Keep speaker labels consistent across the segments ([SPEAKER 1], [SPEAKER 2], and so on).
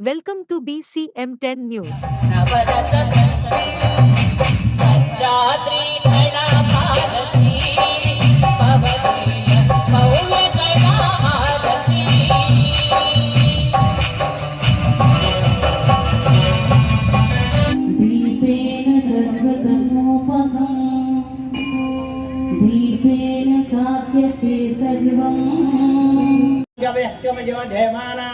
[SPEAKER 1] Welcome to BCM 10 News.
[SPEAKER 2] నవరస సంరాత్రి కళా భారతి భవదీయ భవ్య కళా భారతి
[SPEAKER 3] दीपेन सर्वतमोपगम् दीपेन साध्यते सर्वम्
[SPEAKER 4] गव्यक्तमयो देवानां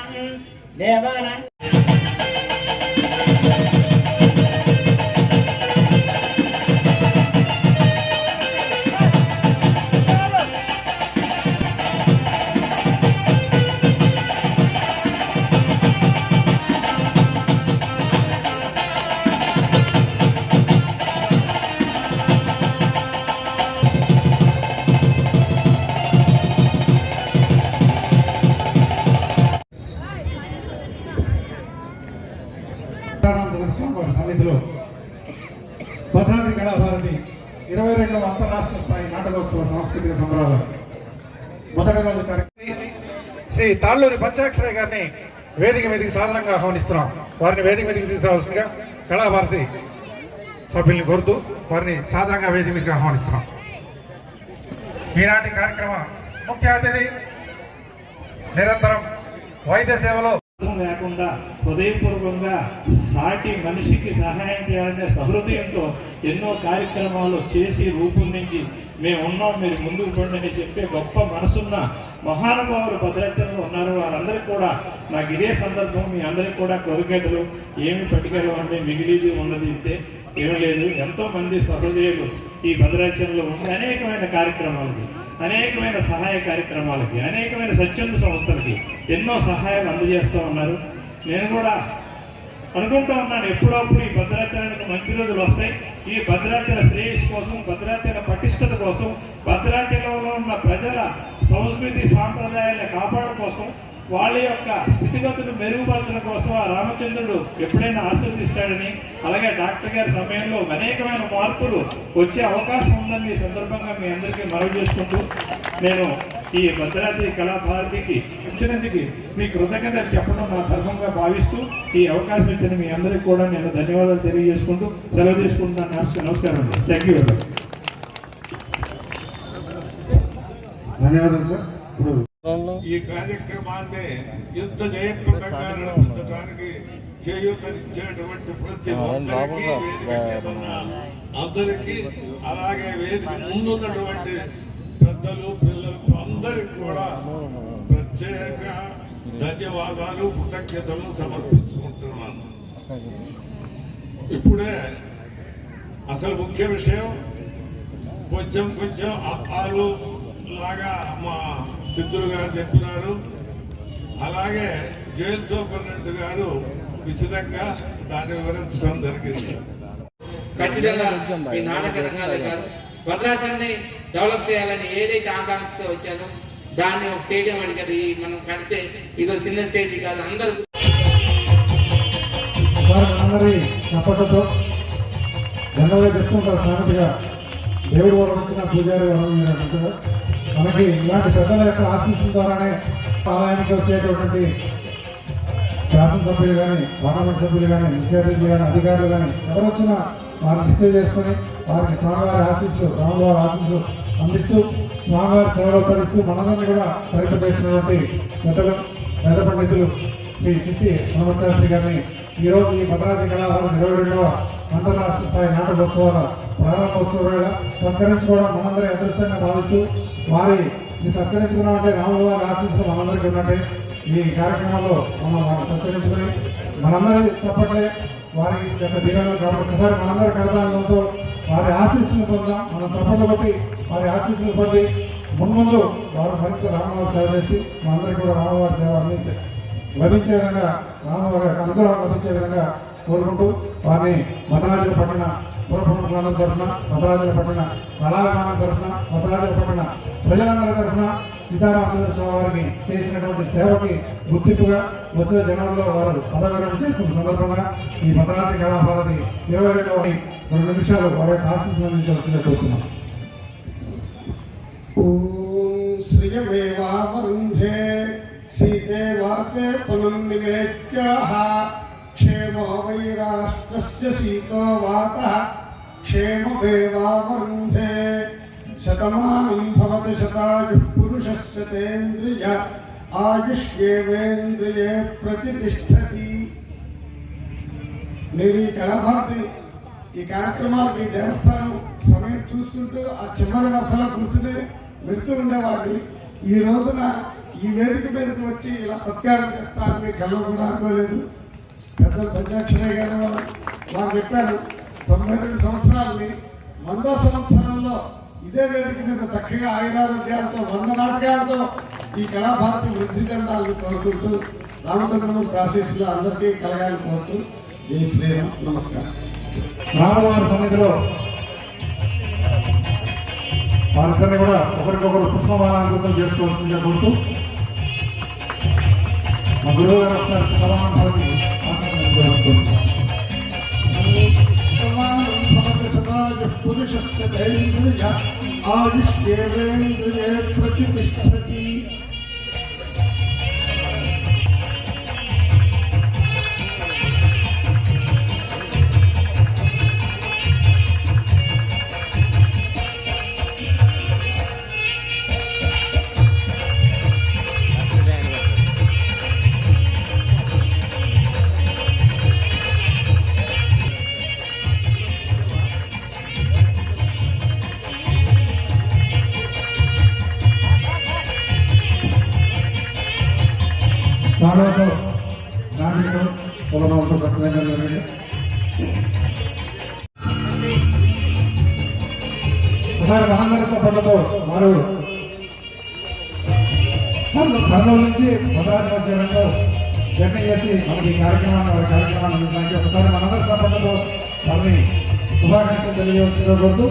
[SPEAKER 5] స్వామివారి సన్నిధిలో భద్రాద్రి కళాభారతి ఇరవై రెండవ అంతరాష్ట్ర స్థాయి నాటకోత్సవ సాంస్కృతిక సంబరాలు మొదటి రోజు శ్రీ తాళ్ళూరి పంచాక్షరయ్య గారిని వేదిక మీదకి సాధారణంగా ఆహ్వానిస్తున్నాం. వారిని వేదిక మీదకి తీసుకురావాల్సిందిగా కళాభారతి సభ్యుల్ని కోరుతూ వారిని సాధారణంగా వేదిక మీదకి ఆహ్వానిస్తున్నాం. ఈనాటి కార్యక్రమ ముఖ్య అతిథి నిరంతరం వైద్య సేవలో
[SPEAKER 6] లేకుండా హృదయపూర్వకంగా సాటి మనిషికి సహాయం చేయాలనే సహృదయంతో ఎన్నో కార్యక్రమాలు చేసి రూపొందించి మేము ఉన్నాం మీరు ముందుకు పండి అని చెప్పే గొప్ప మనసున్న మహానుభావులు భద్రాచలంలో ఉన్నారు. వారందరికీ కూడా నాకు ఇదే సందర్భం మీ అందరికీ కూడా కృతజ్ఞతలు. ఏమి పట్టుకెళ్ళవంటే మిగిలిది ఉన్నది ఇంతే. ఏమీ లేదు ఎంతోమంది సహృదయులు ఈ భద్రాచలంలో ఉండి అనేకమైన కార్యక్రమాలకి అనేకమైన సహాయ కార్యక్రమాలకి అనేకమైన స్వచ్ఛంద సంస్థలకి ఎన్నో సహాయాలు అందజేస్తూ ఉన్నారు. నేను కూడా అనుకుంటూ ఉన్నాను ఎప్పుడప్పుడు ఈ భద్రాచలానికి మంచి రోజులు వస్తాయి. ఈ భద్రాచల శ్రేయస్ కోసం భద్రాచల పటిష్టత కోసం భద్రాచలంలో ఉన్న ప్రజల సంస్కృతి సాంప్రదాయాలను కాపాడడం కోసం వాళ్ళ యొక్క స్థితిగతులు మెరుగుపరచడం కోసం ఆ రామచంద్రుడు ఎప్పుడైనా ఆశీర్దిస్తాడని అలాగే డాక్టర్ గారి సమయంలో అనేకమైన మార్పులు వచ్చే అవకాశం ఉందని ఈ సందర్భంగా మీ అందరికీ మనవి చేసుకుంటూ నేను ఈ భద్రాద్రి కళాభారతికి ఇచ్చినందుకు మీ కృతజ్ఞతలు చెప్పడం నా ధర్మంగా భావిస్తూ ఈ అవకాశం ఇచ్చిన మీ అందరికీ కూడా నేను ధన్యవాదాలు తెలియజేసుకుంటూ సెలవు తీసుకుంటున్నాను. నమస్కారం నమస్కారం అండి. థ్యాంక్ యూ
[SPEAKER 5] ధన్యవాదాలు సార్ ఇప్పుడు
[SPEAKER 7] ఈ కార్యక్రమాన్ని ఎంత జయప్రదంగా నడిపించడానికి చేయూతనిచ్చేటువంటి ప్రతి ఒక్కరికి ఉన్న అందరికీ అలాగే వేదిక ముందున్నటువంటి పెద్దలు పిల్లలకు అందరికి కూడా ప్రత్యేక ధన్యవాదాలు కృతజ్ఞతలు సమర్పించుకుంటున్నాను. ఇప్పుడే అసలు ముఖ్య విషయం కొంచెం కొంచెం అప్పాలు లాగా మా సిద్ధులు గారు చెప్పినారు అలాగే జైలు సూపరింటెండెంట్ గారు విశదంగా దాన్ని వివరించడం జరిగింది.
[SPEAKER 8] ఖచ్చితంగా ఈ నాటక రంగాలే కాదు భద్రాచలాన్ని డెవలప్ చేయాలని ఏదైతే ఆకాంక్షతో వచ్చానో దాన్ని ఒక స్టేడియం అడిగారు. ఈ మనం కడితే ఇది ఒక చిన్న స్టేజ్ కాదు అందరూ
[SPEAKER 5] వారి మనందరి చప్పట్లతో జనరల్గా చెప్పుకుంటారు సామెతగా. దేవుడు వరించిన పూజారి వరం మీరు మనకి ఇలాంటి పెద్దల యొక్క ఆశీస్సుల ద్వారానే ఆలయానికి వచ్చేటటువంటి శాసనసభ్యులు కానీ పార్లమెంట్ సభ్యులు కానీ ముఖ్య కానీ అధికారులు కానీ ఎవరు వచ్చినా వారిని రిసీవ్ చేసుకొని వారికి స్వామివారి ఆశీస్సులు రామవారి ఆశీస్సులు అందిస్తూ స్వామివారి సేవలు తరిస్తూ మనందరినీ కూడా తరింపజేసినటువంటి పెద్దలు పెద్ద పండితులు శ్రీ చిట్టి హనుమశాస్త్రి గారిని ఈరోజు ఈ భద్రాద్రి కళాభారత ఇరవై రెండవ అంతర్రాష్ట్ర స్థాయి నాటకోత్సవాల ప్రారంభోత్సవ వేళ సత్కరించుకోవడం మనందరి అదృష్టంగా భావిస్తూ వారి ఈ సత్కరించుకున్నామంటే రాముల వారి ఆశీస్సులు మనందరికీ ఉన్నట్టే. ఈ కార్యక్రమంలో మనం వారిని సత్కరించుకుని మనందరి చెప్పట్లే వారి యొక్క దీవెనలు కాబట్టి ఒకసారి మనందరి కరదాలతో వారి ఆశీస్సులు పొందాం. మనం చప్పట్లు బట్టి వారి ఆశీస్సులు పొంది మున్ముందు వారు మరింత రామవారి సేవ చేసి మనందరికీ కూడా రామవారి సేవ అందించారు లభించే విధంగా రామవారి అనుగ్రహం లభించే విధంగా కోరుకుంటూ వారిని మదరాజుల పట్టణ పురప్రముఖులందరి తరఫున మదరాజుల పట్టణ కళాభిమానం తరఫున మదరాజుల పట్టణ ప్రజలందరి తరఫున సీతారామచంద్ర స్వామి వారికి చేసినటువంటి సేవకి గుర్తింపుగా వచ్చే జనంలో వారు పదవిరమణ చేసుకున్న సందర్భంగా ఈ భద్రాద్రి కళాభారతి ఇరవై రెండవ రెండు నిమిషాలు వారి యొక్క ఆశీస్సు అందించవలసిందిగా కోరుతున్నాం.
[SPEAKER 9] శ్రీయమేవా वाते पुनर्निवेद्याः क्षेमो वै राष्ट्रस्य सीतो वातः क्षेममेवावरुन्धे शतमानं भवति शतायुः पुरुषस्य तेन्द्रिय आयुष्येवेन्द्रिये प्रतिष्ठति నేను ఈ కళాభారతి ఈ కార్యక్రమాలకి దేవస్థానం సమయం చూసుకుంటూ ఆ చివరి వరుసలో కూర్చుని వెళ్తూ ఉండేవాడిని ఈ రోజున ఈ వేదిక మీదకి వచ్చి ఇలా సత్కారం చేస్తారని కళ్ళు కూడా అనుకోలేదు. పెద్దలు పంచాక్షరయ్య గారు వారు వారు చెప్పారు తొంభై రెండు సంవత్సరాలని వందో సంవత్సరంలో ఇదే వేదిక మీద చక్కగా ఆయురారోగ్యాలతో వంద నాటకాలతో ఈ కళాభారతి వృద్ధి చెందాలని కోరుకుంటూ రామచంద్రమూర్తి ఆశీస్సులు అందరికీ కలగాలని కోరుతూ జై శ్రీరామ్. నమస్కారం. రామవారి సన్నిధిలో వారిద్దరిని కూడా ఒకరికొకరు పుష్పమాలాంకృతం చేసుకోవాల్సిందిగా కోరుతూ మా గురువు గారు ఒకసారి సమానం భవతి పురుషస్య ధైర్య ఆయుష్యేవేంద్రియే ప్రతిష్టతి నాటితో పొలంతో సత్యంగా జరిగింది ఒకసారి మనందరి చప్పట్లతో వారు కర్నూలు నుంచి భద్రాద్రి మధ్యంలో జర్నీ చేసి మనకి కార్యక్రమాన్ని వారి కార్యక్రమాన్ని అందించడానికి ఒకసారి మనందరి చప్పట్లతో వారిని శుభాకాంక్షలు తెలియవలసిందిగా కోరుతూ